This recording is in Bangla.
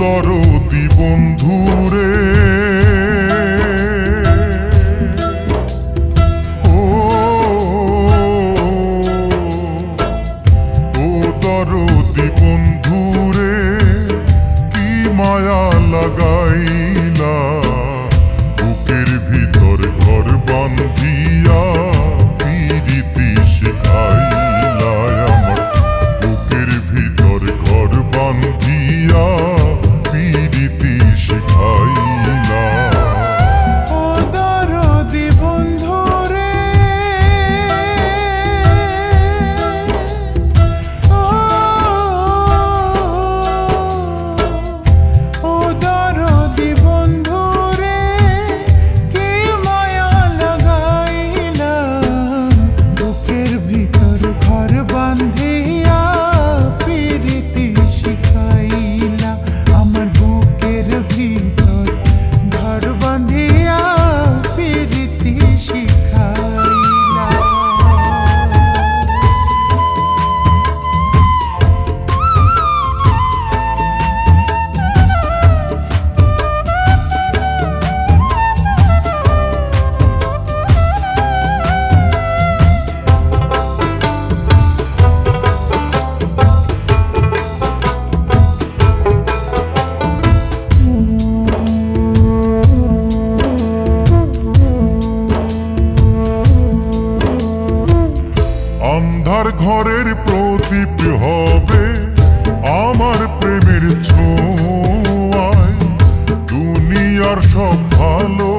দরদি বন্ধুরে। ও ও দরদি বন্ধুরে কি মায়া লাগাইলা। বুকের ভিতর ঘর বান্ধিয়া পরের প্রদীপ হবে আমার প্রেমের ছোঁয়ায়। দুনিয়ার সব ভালো